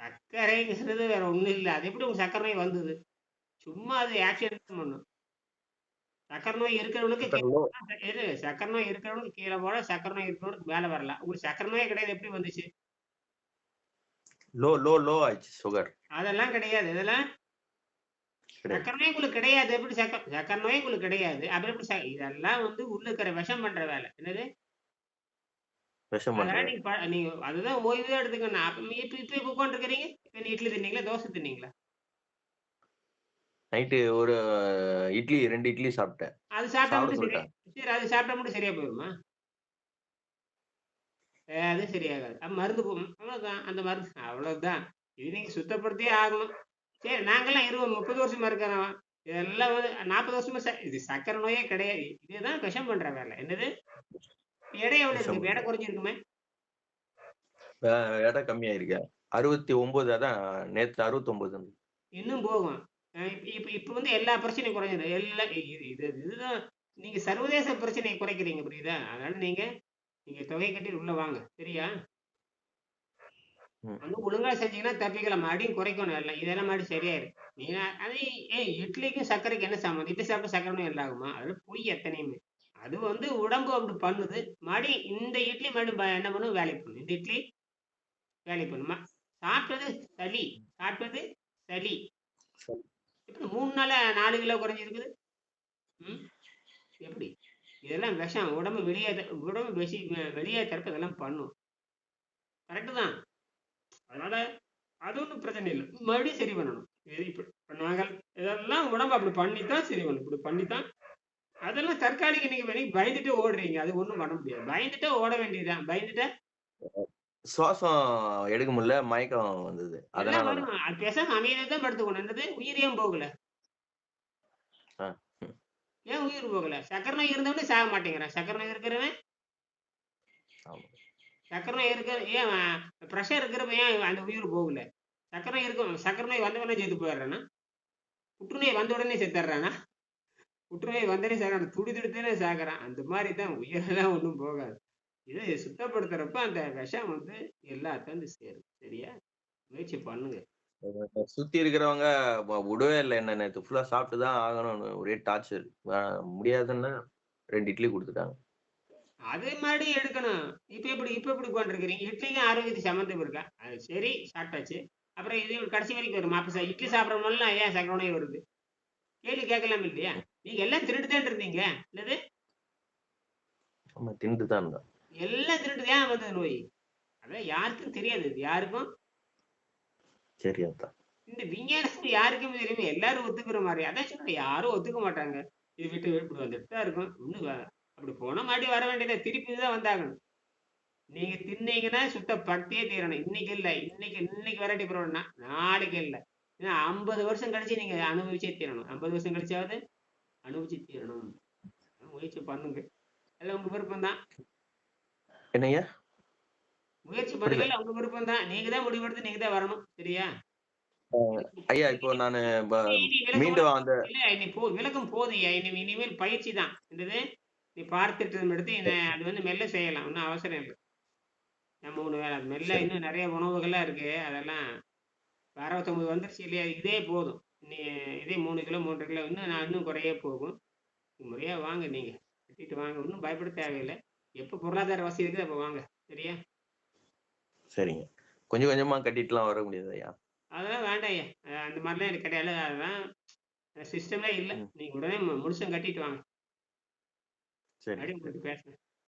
சர்க்கரைங்கிறது வேற ஒண்ணும் இல்ல. அது எப்படி உங்களுக்கு சர்க்கரை நோய் வந்தது? சும்மா அது ஆக்சிடென்ட் பண்ணும். சர்க்கரை நோய் இருக்கிறவனுக்கு சர்க்கரை நோய் இருக்கிறவனுக்கு கீழ போலாம். சர்க்கரை நோய் இருக்கிறவனுக்கு மேல வரலாம். உங்களுக்கு சர்க்கரை நோயே கிடையாது எப்படி வந்துச்சு? லோ லோ லோ ஆயிடுச்சு சுகர். அதெல்லாம் கிடையாது. இதெல்லாம். சர்க்கரை நோய் உங்களுக்கு கிடையாது. எப்படி சர்க்க சர்க்கரை நோயே உங்களுக்கு கிடையாது. அப்புறம் எப்படி இதெல்லாம் வந்து உள்ள இருக்கிற விஷம் பண்ற வேலை. என்னது? விஷம். நீங்க அதுதான் ஓய்வு. அப்ப இப்ப இப்ப இப்ப உட்கார்ந்துருக்கிறீங்க. இப்ப இட்லி தின்னீங்களா? தோசை தின்னீங்களா? நைட்டு ஒரு இட்லி 2 இட்லி சாப்பிட்டேன். அது சாப்பிட்டா சாப்பிட மட்டும். சரி அது சாப்பிட்டா மட்டும் சரியா போயிருமா? அது சரியாகாது. மருந்து போ அவ்வளோதான். அந்த மருந்து அவ்வளோதான். இது நீங்க சுத்தப்படுத்தியே ஆகணும். சரி நாங்கலாம் 20, 30 வருஷமா இருக்கிறோம். இதெல்லாம் வந்து 40 வருஷமா இது சர்க்கரை நோயே கிடையாது. இதுதான் விஷம் பண்ற வேலை. என்னது? எடை எவ்வளோ விஷம் இருக்கு? எடை. குறைஞ்சிருக்குமே? எடை கம்மியாயிருக்கா? 69 அதான் நேத்து 69 இருந்தது. இன்னும் போகும். இப்ப இப்ப வந்து எல்லா பிரச்சனையும் குறைஞ்சிரும். எல்லா இது இது இதுதான் நீங்க சர்வதேச பிரச்சனைய குறைக்கிறீங்க புரியுதா? அதனால நீங்க நீங்க தொகை கட்டி உள்ள வாங்க. சரியா? வந்து ஒழுங்கா செஞ்சீங்கன்னா தப்பிக்கலாம். மறுபடியும் குறைக்கணும் எல்லாம். இதெல்லாம் மறுபடியும் சரியாயிரும். நீங்க அது ஏய் இட்லிக்கும் சர்க்கரைக்கும் என்ன சம்மந்தம்? இட்லி சாப்பிட்டா சர்க்கரை நோய் நல்லா ஆகுமா? அதெல்லாம் பொய் அத்தனையுமே. அது வந்து உடம்பு அப்படி பண்ணுது. மறுபடியும் இந்த இட்லி மறுபடியும் என்ன பண்ணும்? வேலைக்கு பண்ணும். இந்த இட்லி வேலைக்கு பண்ணுமா? சாப்பிட்டது சளி. சாப்பிட்டது சளி. எப்படி 3 நாளா 4 கிலோ குறைஞ்சிருக்குது? ம். எப்படி? இதெல்லாம் விஷம். உடம்பு வெளியேத்த உடம்பு வெசி வெளியேத்துறப்ப இதெல்லாம் பண்ணும். கரெக்ட்டு தான். அதனால அது ஒண்ணும் பிரச்சனை இல்ல. மறுபடியும் சரி பண்ணணும். இது இப்ப இப்ப நாங்கள் இதெல்லாம் உடம்பு அப்படி பண்ணி தான் சரி பண்ணணும். இப்படி பண்ணி தான் அதெல்லாம் தற்காலிக நீங்க நீங்க பயந்துட்டு ஓடுறீங்க. அது ஒண்ணும் பண்ண முடியாது. பயந்துட்டா ஓட வேண்டியது தான். பயந்துட்டா சுவாசம் எடுக்க முடியல. மயக்கம் வந்தது. அதனால பேசாம அமைதியா தான் படுத்துக்கணும். என்னது? உயிர் ஏன் போகல? ஏன் உயிர் போகல? சர்க்கரை நோய் இருந்தவனே சாக மாட்டேங்கிறான். சர்க்கரை நோய் இருக்கிறவன் ஆமா. சர்க்கரை நோய் இருக்க ஏன் பிரஷர் இருக்கிறப்ப ஏன் அந்த உயிர் போகல? சர்க்கரை நோய் இருக்கும் சர்க்கரை நோய் வந்தவனே செத்து போயிடுறானா? புற்றுநோய் வந்த உடனே செத்துடுறானா? புற்றுநோய் வந்தோனே சாகுறான். துடி துடித்துனே சாகுறான். அந்த மாரி தான் உயிரெல்லாம் ஒண்ணும் போகாது. இது சுத்தப்படுத்துறப்ப அந்த விஷம் வந்து எல்லாத்தையும் வந்து சேரும். சரியா? முயற்சி பண்ணுங்க. சுத்தி இருக்கிறவங்க விடவே இல்ல என்ன நேத்து ஃபுல்லா சாப்பிட்டு தான் ஆகணும்னு ஒரே டார்ச்சர். முடியாதுன்னா 2 இட்லி குடுத்துட்டாங்க. அது மறுபடியும் எடுக்கணும். இப்ப எப்படி இப்ப எப்படி உட்கார்ந்துருக்கிறீங்க? இட்லிக்கும் ஆரோக்கியத்துக்கும் சம்மந்தம் இருக்கா? அது சரி சாப்பிட்டாச்சு. அப்புறம் இது கடைசி வரைக்கும் வருமா? அப்ப இட்லி சாப்பிடுறவங்கலாம் ஏன் சர்க்கரை நோய் வருது? கேள்வி கேட்கலாம் இல்லையா? நீங்க எல்லாம் திருட்டு தான் இருந்தீங்க. என்னது? ஆமா தின்னுட்டு தான் இருந்தோம். எல்லாம் திருட்டு ஏன் வந்தது நோய்? அதான் யாருக்கும் தெரியாது இது. யாருக்கும் சரி அதான். இந்த விஞ்ஞானத்துக்கு யாருக்குமே தெரியுமா? எல்லாரும் ஒத்துக்கிற மாரி. அதான் சொல்றேன் யாரும் ஒத்துக்க மாட்டாங்க. இது விட்டு இப்படி வந்துட்டு தான் இருக்கும். இன்னும் அப்படி போனா மறுபடியும் வர வேண்டியது திருப்பி தான் வந்தாகணும். நீங்க தின்னீங்கன்னா சுத்த படுத்தியே தீரணும். இன்னைக்கு இல்ல. இன்னைக்கு இன்னைக்கு வராட்டி பரவாயில்ல. நாளைக்கு இல்ல. ஏன்னா 50 வருஷம் கழிச்சு நீங்க அனுபவிச்சே தீரணும். 50 வருஷம் கழிச்சாவது அனுபவிச்சு தீரணும். முயற்சி பண்ணுங்க. எல்லாம் உங்க விருப்பம் தான். என்னய்யா? முயற்சி. பண்ணுங்க. உங்க விருப்பம் தான். நீங்க தான் முடிவெடுத்து நீங்க தான் வரணும். சரியா? ஐயா இப்போ நானு மீண்டும் அந்த இல்ல போ விளக்கம் போதும்யா. இனி இனிமேல் பயிற்சி தான். என்னது? நீ பார்த்துட்டு எடுத்து அது வந்து மெல்ல செய்யலாம். ஒண்ணும் அவசரம் இல்ல. நம்ம ஒண்ணு வேணாம். மெல்ல. இன்னும் நெறைய உணவுகள்லாம் இருக்கு. அதெல்லாம் 69 வந்துருச்சு இல்லையா? இதே போதும். நீ இதே 3 கிலோ 3 கிலோ இன்னும் நான் இன்னும் குறைய போகும். முறையா வாங்க நீங்க. கட்டிட்டு வாங்க. ஒண்ணும் பயப்பட தேவையில்ல. எப்ப பொருளாதார வசதி இருக்குதோ அப்ப வாங்க. சரியா? சரிங்க. கொஞ்சம் கொஞ்சமா கட்டிட்டுலாம் வர முடியாது ஐயா. அதெல்லாம் வேண்டாம்யா. அ அந்த மாரிலாம் எனக்கு கிடையாது. அதெல்லாம் சிஸ்டமே இல்ல. ம். நீங்க உடனே மு முழுசா கட்டிட்டு வாங்க. சரி. பேசுறேன்.